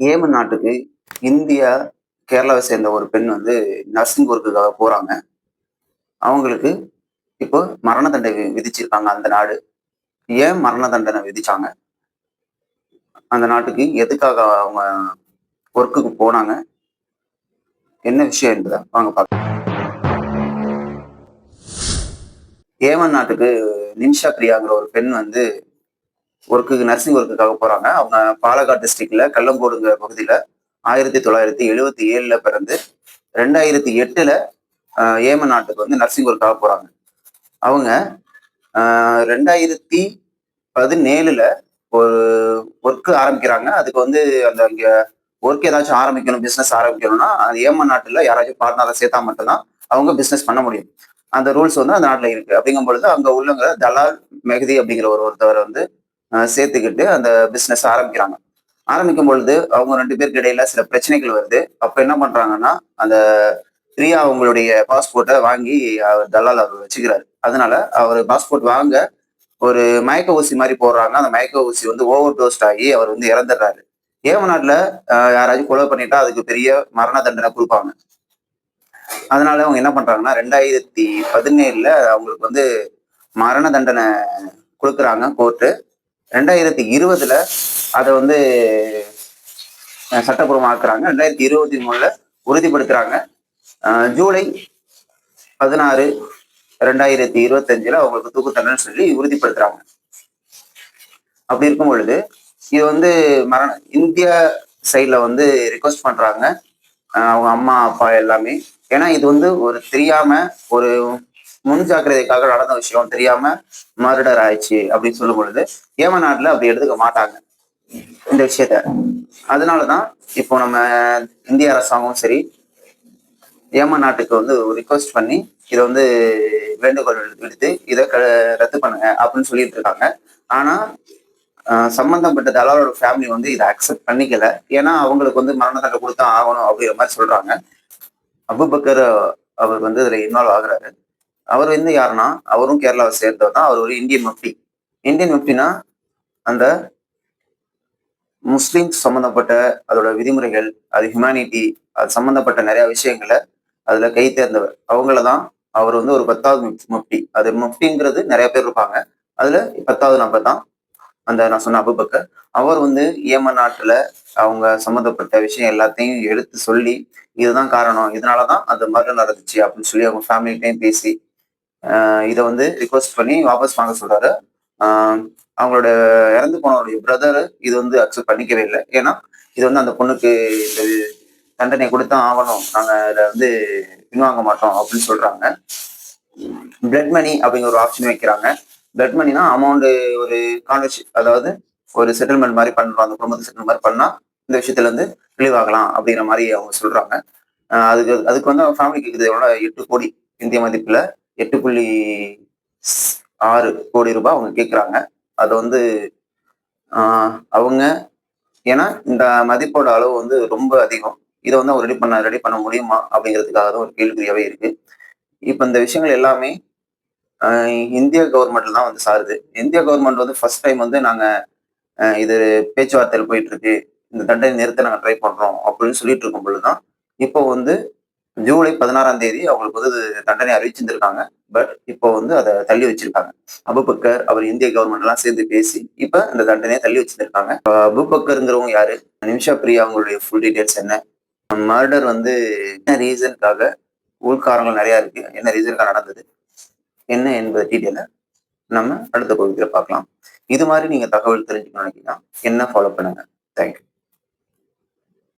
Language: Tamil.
ஏமன் நாட்டுக்கு இந்தியா கேரளாவை சேர்ந்த ஒரு பெண் வந்து நர்சிங் ஒர்க்குக்காக போறாங்க. அவங்களுக்கு இப்போ மரண தண்டனை விதிச்சிருக்காங்க அந்த நாடு. ஏன் மரண தண்டனை விதிச்சாங்க? அந்த நாட்டுக்கு எதுக்காக அவங்க ஒர்க்குக்கு போனாங்க? என்ன விஷயம் என்பதை வாங்க பார்க்க ஏமன் நாட்டுக்கு நிமிஷா பிரியாங்கிற ஒரு பெண் வந்து ஒர்க்குக்கு நர்சிங் ஒர்க்குக்காக போகிறாங்க அவங்க பாலக்காடு டிஸ்ட்ரிக்டில் கல்லங்கோடுங்கிற பகுதியில் ஆயிரத்தி தொள்ளாயிரத்தி எழுபத்தி ஏழில் பிறந்து ரெண்டாயிரத்தி எட்டில் ஏமன் நாட்டுக்கு வந்து நர்சிங் ஒர்க்காக போகிறாங்க அவங்க ரெண்டாயிரத்தி பதினேழில் ஒரு ஒர்க்கு ஆரம்பிக்கிறாங்க. அதுக்கு வந்து அந்த இங்கே ஒர்க் ஏதாச்சும் ஆரம்பிக்கணும் பிஸ்னஸ் ஆரம்பிக்கணும்னா அது ஏமன் நாட்டில் யாராச்சும் பார்ட்னரை சேர்த்தா மட்டும்தான் அவங்க பிஸ்னஸ் பண்ண முடியும். அந்த ரூல்ஸ் வந்து அந்த நாட்டில் இருக்குது அப்படிங்கும் பொழுது அங்கே உள்ளவங்க தலால் மெஹதி அப்படிங்கிற ஒரு ஒருத்தவர் வந்து சேர்த்துக்கிட்டு அந்த பிஸ்னஸ் ஆரம்பிக்கிறாங்க. ஆரம்பிக்கும் பொழுது அவங்க ரெண்டு பேருக்கு இடையில சில பிரச்சனைகள் வருது. அப்ப என்ன பண்றாங்கன்னா அந்த பிரியா அவங்களுடைய பாஸ்போர்ட்டை வாங்கி அவர் தலால் அவர் வச்சுக்கிறாரு. அதனால அவர் பாஸ்போர்ட் வாங்க ஒரு மயக்க ஊசி மாதிரி போடுறாங்க. அந்த மயக்க ஊசி வந்து ஓவர் டோஸ்ட் ஆகி அவர் வந்து இறந்துடுறாரு. ஏமநாட்டுல ஆஹ், யாராச்சும் கொலை பண்ணிட்டா அதுக்கு பெரிய மரண தண்டனை கொடுப்பாங்க. அதனால அவங்க என்ன பண்றாங்கன்னா ரெண்டாயிரத்தி பதினேழுல அவங்களுக்கு வந்து மரண தண்டனை கொடுக்குறாங்க கோர்ட்டு. ரெண்டாயிரத்தி இருபதுல அதை வந்து சட்டப்பூர்வமாக்குறாங்க ரெண்டாயிரத்தி இருபத்தி மூணுல உறுதிப்படுத்துறாங்க. ஜூலை பதினாறு ரெண்டாயிரத்தி இருபத்தஞ்சுல அவங்களுக்கு தூக்கு தண்டனை சொல்லி உறுதிப்படுத்துறாங்க. அப்படி இருக்கும் பொழுது இது வந்து மரண இந்தியா சைட்ல வந்து ரிக்வஸ்ட் பண்றாங்க. அவங்க அம்மா அப்பா எல்லாமே. ஏன்னா இது வந்து ஒரு தெரியாம ஒரு முன் ஜாக்கிரதைக்காக நடந்த விஷயம் தெரியாம மர்டர் ஆயிடுச்சு அப்படின்னு சொல்லும் பொழுது ஏம நாட்டுல அப்படி எடுத்துக்க மாட்டாங்க. இந்த விஷயத்த. அதனாலதான் இப்போ நம்ம இந்திய அரசாங்கமும் சரி ஏம நாட்டுக்கு வந்து ரிக்வஸ்ட் பண்ணி இதை வந்து வேண்டுகோள் விடுத்து இதை க ரத்து பண்ணுங்க அப்படின்னு சொல்லிட்டு இருக்காங்க. ஆனா சம்பந்தப்பட்ட தலாலோட ஃபேமிலி வந்து இதை அக்செப்ட் பண்ணிக்கல. ஏன்னா அவங்களுக்கு வந்து மரண தண்டனை கொடுத்தா ஆகணும் அப்படிங்கிற மாதிரி சொல்றாங்க. அபுபக்கர் அவர் வந்து இதுல இன்வால்வ் ஆகுறாரு. அவர் வந்து யாருன்னா அவரும் கேரளாவை சேர்ந்தவர் தான். அவர் ஒரு இந்தியன் முஃப்டி இந்தியன் முஃப்டினா அந்த முஸ்லீம் சம்பந்தப்பட்ட அதோட விதிமுறைகள் அது ஹியூமனிட்டி அது சம்பந்தப்பட்ட நிறைய விஷயங்களை அதுல கை தேர்ந்தவர். அவங்கள தான் அவர் வந்து ஒரு பத்தாவது முஃப்- முஃப்டி அது முஃப்டிங்கிறது நிறைய பேர் இருப்பாங்க. அதுல பத்தாவது நபர் தான் அந்த நான் சொன்ன அபுபக்கர். அவர் வந்து ஏமன் நாட்டுல அவங்க சம்மந்தப்பட்ட விஷயம் எல்லாத்தையும் எடுத்து சொல்லி இதுதான் காரணம். இதனாலதான் அந்த மரணம் நடந்துச்சு அப்படின்னு சொல்லி அவங்க ஃபேமிலிட்டையும் பேசி இதை வந்து ரிக்வஸ்ட் பண்ணி வாபஸ் வாங்க சொல்றாரு. அவங்களோட இறந்து போனவருடைய பிரதர் இது வந்து அக்செப்ட் பண்ணிக்கவே இல்லை. ஏன்னா இது வந்து அந்த பொண்ணுக்கு இந்த தண்டனை கொடுத்தான் ஆகணும். நாங்கள் இதை வந்து பின்வாங்க மாட்டோம் அப்படின்னு சொல்றாங்க. பிளட் மணி அப்படிங்கிற ஒரு ஆப்ஷன் வைக்கிறாங்க. பிளட் மணினா அமௌண்ட் ஒரு கான்வெர்ஷ் அதாவது ஒரு செட்டில்மெண்ட் மாதிரி பண்ணுறோம் அந்த குடும்பத்தை செட்டில் மாதிரி பண்ணா இந்த விஷயத்துல இருந்து ரிலீவ் ஆகலாம் அப்படிங்கிற மாதிரி அவங்க சொல்றாங்க. அதுக்கு அதுக்கு வந்து அவங்க ஃபேமிலிக்கு இருக்குது எவ்வளோ எட்டு கோடி இந்திய மதிப்புல. எட்டு புள்ளி ஆறு கோடி ரூபாய் அவங்க கேட்குறாங்க அது வந்து அவங்க ஏன்னா இந்த மதிப்போட அளவு வந்து ரொம்ப அதிகம். இதை வந்து அவங்க ரெடி பண்ண ரெடி பண்ண முடியுமா அப்படிங்கிறதுக்காக தான் ஒரு கேள்விக்குறியாகவே இருக்கு. இப்போ இந்த விஷயங்கள் எல்லாமே இந்திய கவர்மெண்ட்ல தான் வந்து சாருது. இந்திய கவர்மெண்ட் வந்து ஃபர்ஸ்ட் டைம் வந்து நாங்கள் இது பேச்சுவார்த்தையில் போயிட்டு இருக்கு. இந்த தண்டனை நிறுத்த நாங்கள் ட்ரை பண்ணுறோம் அப்படின்னு சொல்லிட்டு இருக்கும் பொழுது தான் இப்போ வந்து ஜூலை பதினாறாம் தேதி அவங்களுக்கு வந்து தண்டனை அறிவிச்சிருந்திருக்காங்க. பட் இப்போ வந்து அதை தள்ளி வச்சிருக்காங்க. அபுபக்கர் அவர் இந்திய கவர்மெண்ட் எல்லாம் சேர்ந்து பேசி இப்ப இந்த தண்டனையை தள்ளி வச்சிருந்திருக்காங்க. அபுபக்கருங்கிறவங்க யாரு? நிமிஷா பிரியா அவங்களுடைய ஃபுல் டீடைல்ஸ் என்ன? மர்டர் வந்து என்ன ரீசனுக்காக உள்காரங்கள் நிறைய இருக்கு? என்ன ரீசனுக்காக நடந்தது? என்ன என்பது டீட்டெயில நம்ம அடுத்த பகுதியில் பார்க்கலாம். இது மாதிரி நீங்க தகவல் தெரிஞ்சுக்கணும் நினைக்கிறீங்கன்னா என்ன ஃபாலோ பண்ணுங்க? தேங்க்யூ